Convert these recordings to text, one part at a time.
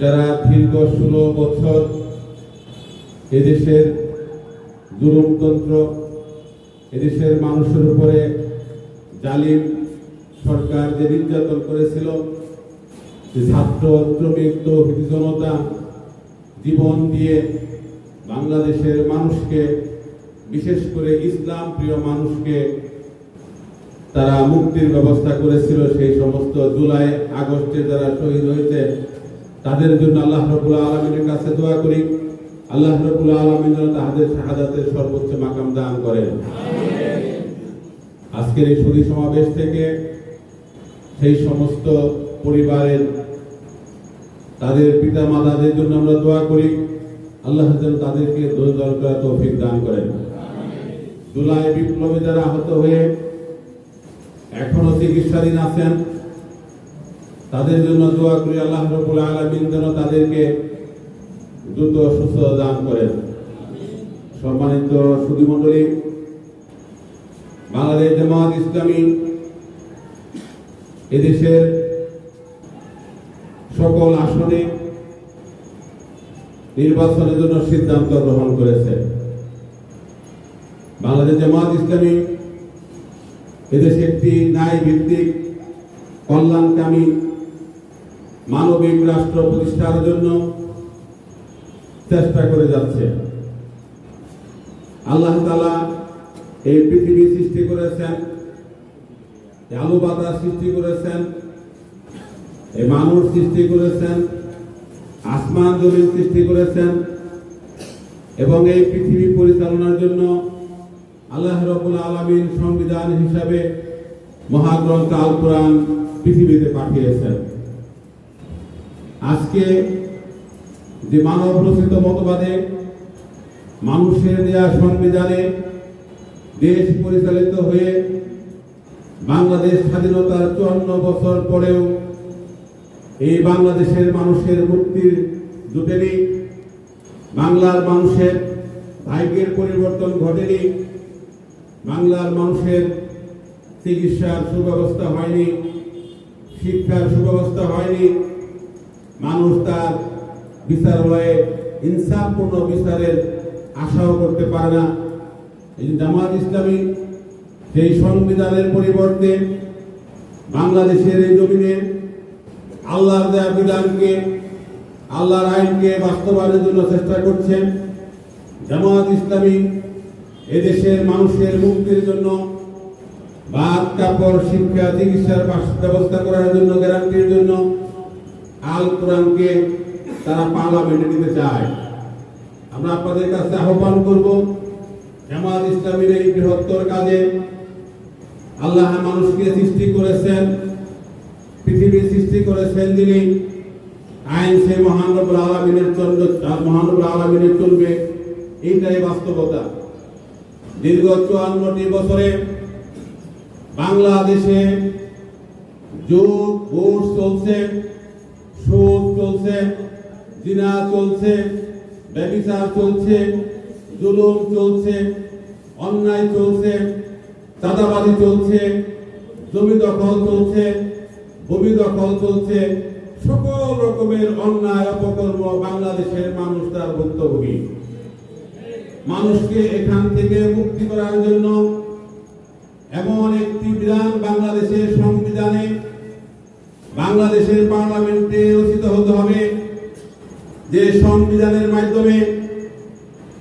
যারা দীর্ঘ ষোলো বছর এদেশের জুলুমতন্ত্র এদেশের মানুষের উপরে জালিম সরকার যে নির্যাতন করেছিল, যে ছাত্র শ্রমিক জনতা জীবন দিয়ে বাংলাদেশের মানুষকে, বিশেষ করে ইসলাম প্রিয় মানুষকে তারা মুক্তির ব্যবস্থা করেছিল সেই সমস্ত জুলাই আগস্টে যারা শহীদ হয়েছে তাদের জন্য আল্লাহ রবুল্লা আলমিনের কাছে দোয়া করি। আল্লাহ রবুল্লা আলমিন তাহাদের শাহাদাতের সর্বোচ্চ মাকাম দান করেন। আজকের এই সুদী সমাবেশ থেকে সেই সমস্ত পরিবারের, তাদের পিতা মাতাদের জন্য আমরা দোয়া করি। আল্লাহ যেন তাদেরকে করা তৌফিক দান করেন। জুলাই বিপ্লবে যারা আহত হয়ে এখনও চিকিৎসাধীন আছেন তাদের জন্য দোয়া করি আল্লাহ রবুল আলমিন যেন তাদেরকে দ্রুত সুস্থ দান করেন। সম্মানিত সুধীমণ্ডলী, বাংলাদেশ জামাত ইসলামী এদেশের সকল আসনে নির্বাচনের জন্য সিদ্ধান্ত গ্রহণ করেছে। বাংলাদেশ জামাত ইসলামী এদেশে একটি ন্যায় ভিত্তিক কল্যাণকামী মানবিক রাষ্ট্র প্রতিষ্ঠার জন্য চেষ্টা করে যাচ্ছে। আল্লাহ তালা এই পৃথিবী সৃষ্টি করেছেন আলু বাতাস সৃষ্টি করেছেন, এই মানুষ সৃষ্টি করেছেন, আসমান জমিন সৃষ্টি করেছেন এবং এই পৃথিবী পরিচালনার জন্য আল্লাহ রবুল আলমিন সংবিধান হিসাবে মহাগ্রন্থ আল কোরআন পৃথিবীতে পাঠিয়েছেন। আজকে যে মানব রচিত মতবাদে মানুষের দেয়া সংবিধানে দেশ পরিচালিত হয়ে বাংলাদেশ স্বাধীনতার চুয়ান্ন বছর পরেও এই বাংলাদেশের মানুষের মুক্তির জুটেনি, বাংলার মানুষের ভাগ্যের পরিবর্তন ঘটেনি, বাংলার মানুষের চিকিৎসার সুব্যবস্থা হয়নি, শিক্ষার সুব্যবস্থা হয়নি মানুষ তার বিচারালয়ে ইনসাফপূর্ণ বিচারের আশাও করতে পারে না। এই জামাত ইসলামী সেই সংবিধানের পরিবর্তে বাংলাদেশের এই জমিনে আল্লাহর দেয়া বিধানকে, আল্লাহর আইনকে বাস্তবায়নের জন্য চেষ্টা করছেন। জামাত ইসলামী এদেশের মানুষের মুক্তির জন্য ভাত কাপড়, শিক্ষা, চিকিৎসার বাস- ব্যবস্থা করার জন্য, গ্যারান্টির জন্য আল কোরআনকে তারা পার্লামেন্টে নিতে চায়। আমরা আপনাদের কাছে আহ্বান করব, জামাত ইসলামীর এই বৃহত্তর কাজে আল্লাহ মানুষকে সৃষ্টি করেছেন, পৃথিবী সৃষ্টি করেছেন যিনি, আইন সে মহানবুল আলমিনের চন্দ্র মহানবুল আলমিনের চলবে, এইটাই বাস্তবতা। দীর্ঘ চুয়ান্নটি বছরে বাংলাদেশে যোগ ভোট চলছে সুদ চলছে জিনা চলছে ব্যবিচার চলছে, জুলুম চলছে, অন্যায় চলছে চাঁদাবাদি চলছে, জমি দখল চলছে, ভূমি দখল চলছে, সকল রকমের অন্যায় অপকর্ম বাংলাদেশের মানুষ তার ভুক্তভোগী। মানুষকে এখান থেকে মুক্তি করার জন্য এমন একটি বিধান বাংলাদেশের সংবিধানে বাংলাদেশের পার্লামেন্টে রচিত হতে হবে যে সংবিধানের মাধ্যমে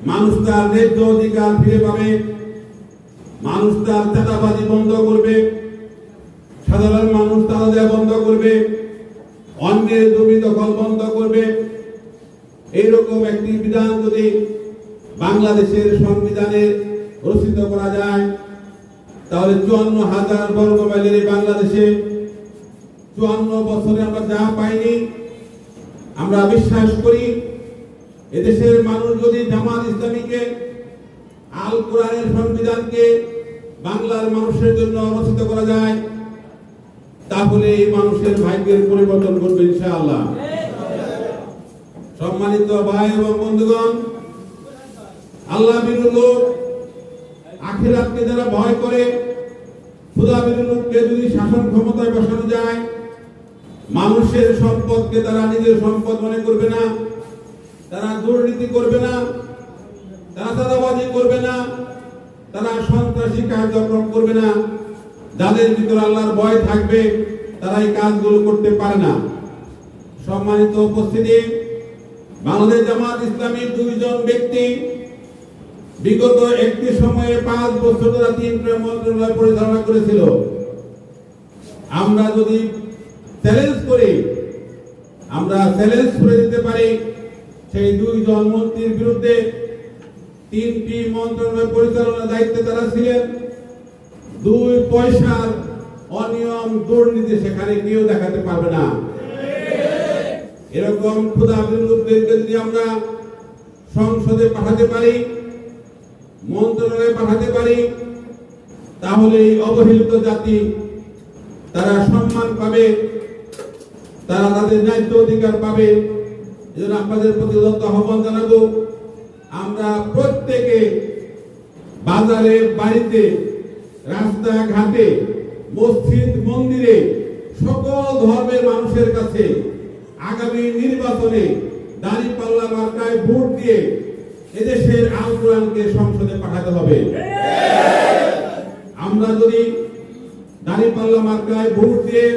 মানুষ তার ন্যায্য অধিকার ফিরে পাবে, মানুষ তার চাঁদাবাজি বন্ধ করবে, সাধারণ মানুষ তারা দেওয়া বন্ধ করবে, অন্যের জমি দখল বন্ধ করবে। এইরকম একটি বিধান যদি বাংলাদেশের সংবিধানে রচিত করা যায়, তাহলে চুয়ান্ন হাজার বর্গ মাইলের বাংলাদেশে চুয়ান্ন বছরে আমরা যা পাইনি, আমরা বিশ্বাস করি এদেশের মানুষ যদি জামাত ইসলামীকে, আল কোরআনের সংবিধানকে বাংলার মানুষের জন্য রচিত করা যায়, তাহলে এই মানুষের ভাগ্যের পরিবর্তন করবে ইনশাআল্লাহ। সম্মানিত ভাই এবং বন্ধুগণ, আল্লাহ বিরু লোক আখিরাতকে যারা ভয় করে, খুদা বিরু লোককে যদি শাসন ক্ষমতায় বসানো যায় মানুষের সম্পদকে তারা নিজের সম্পদ মনে করবে না। তারা দুর্নীতি করবে না তারা চাঁদাবাজি করবে না, তারা সন্ত্রাসী কার্যক্রম করবে না। যাদের ভিতর আল্লাহর ভয় থাকবে, তারা এই কাজগুলো করতে পারে না। সম্মানিত উপস্থিতি, বাংলাদেশ জামাত ইসলামীর দুইজন ব্যক্তি বিগত একটি সময়ে পাঁচ বছর ধরে তিনটা মন্ত্রণালয় পরিচালনা করেছিল। আমরা যদি চ্যালেঞ্জ করে আমরা চ্যালেঞ্জ করে দিতে পারি। সেই দুইজন মন্ত্রীর বিরুদ্ধে তিনটি মন্ত্রণালয় পরিচালনার দায়িত্বে তারা ছিলেন। দুই পয়সার অনিয়ম দুর্নীতি সেখানে কেউ দেখাতে পারবে না। এরকম ক্ষুদা যদি আমরা সংসদে পাঠাতে পারি, মন্ত্রণালয়ে পাঠাতে পারি তাহলে এই অবহেলিত জাতি তারা সম্মান পাবে। তারা তাদের ন্যায্য অধিকার পাবে। এজন্য আপনাদের প্রতি আহ্বান জানাব। আমরা প্রত্যেকে বাজারে, বাড়িতে, রাস্তাঘাটে, মসজিদ, মন্দিরে সকল ধর্মের মানুষের কাছে আগামী নির্বাচনে দাড়ি পাল্লা মার্কায় ভোট দিয়ে এদেশের কোরআনকে সংসদে পাঠাতে হবে। আমরা যদি দাড়ি পাল্লা মার্কায় ভোট দিয়ে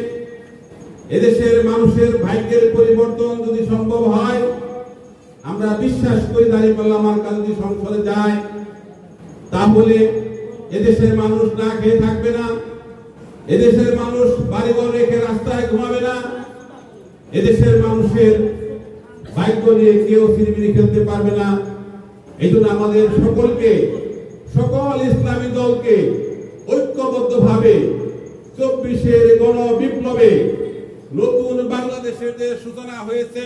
এদেশের মানুষের ভাগ্যের পরিবর্তন যদি সম্ভব হয়, আমরা বিশ্বাস করি দাড়ি পাল্লা মার্কা যদি সংসদে যায়, তাহলে এদেশের মানুষ না খেয়ে থাকবে না, এদেশের মানুষ বাড়িঘর রেখে রাস্তায় ঘুমাবে না, এদেশের মানুষের ভাগ্য নিয়ে কেউ সিনেমিনি খেলতে পারবে না। এই জন্য আমাদের সকলকে, সকল ইসলামী দলকে ঐক্যবদ্ধভাবে চব্বিশের গণ বিপ্লবে নতুন বাংলাদেশের যে সূচনা হয়েছে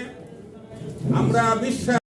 আমরা বিশ্বাস